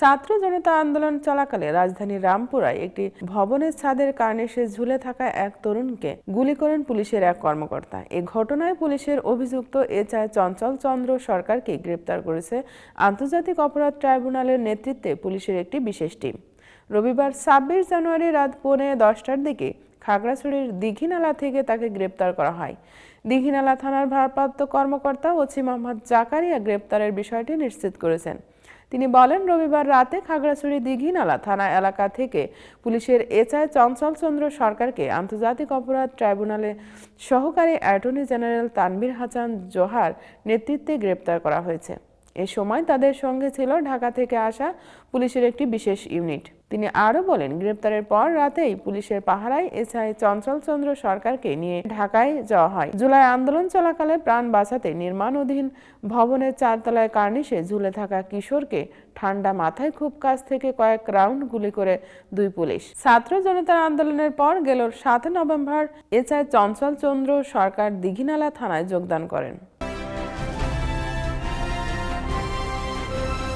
ছাত্র জনতা আন্দোলন চলাকালে রাজধানীর রামপুরায় একটি ভবনের ছাদের কার্নিশে ঝুলে থাকা এক তরুণকে গুলি করেন পুলিশের এক কর্মকর্তা। এ ঘটনায় পুলিশের অভিযুক্ত এচআই চঞ্চল চন্দ্র সরকারকে গ্রেপ্তার করেছে আন্তর্জাতিক অপরাধ ট্রাইব্যুনালের নেতৃত্বে পুলিশের একটি বিশেষ টিম। রবিবার ছাব্বিশ জানুয়ারি রাত পৌনে দশটার দিকে খাগড়াছড়ির দীঘিনালা থেকে তাকে গ্রেপ্তার করা হয়। দীঘিনালা থানার ভারপ্রাপ্ত কর্মকর্তা ওসি মোহাম্মদ জাকারিয়া গ্রেপ্তারের বিষয়টি নিশ্চিত করেছেন। তিনি বলেন, রবিবার রাতে খাগড়াছড়ি দীঘিনালা থানা এলাকা থেকে পুলিশের এচআই চঞ্চল চন্দ্র সরকারকে আন্তর্জাতিক অপরাধ ট্রাইব্যুনালে সহকারী অ্যাটর্নি জেনারেল তানভীর হাসান জোহার নেতৃত্বে গ্রেপ্তার করা হয়েছে। এ সময় তাদের সঙ্গে ছিল ঢাকা থেকে আসা পুলিশের একটি বিশেষ ইউনিট। তিনি আরও বলেন, গ্রেপ্তারের পর রাতেই পুলিশের পাহারায় এসআই চঞ্চল চন্দ্র সরকারকে নিয়ে ঢাকায় যাওয়া হয়। জুলাই আন্দোলন চলাকালে প্রাণ বাঁচাতে নির্মাণাধীন ভবনের চারতলায় কার্নিশে ঝুলে থাকা কিশোরকে ঠান্ডা মাথায় খুব কাছ থেকে কয়েক রাউন্ড গুলি করে দুই পুলিশ। ছাত্র জনতার আন্দোলনের পর গেল সাত নভেম্বর এসআই চঞ্চল চন্দ্র সরকার দিঘিনালা থানায় যোগদান করেন।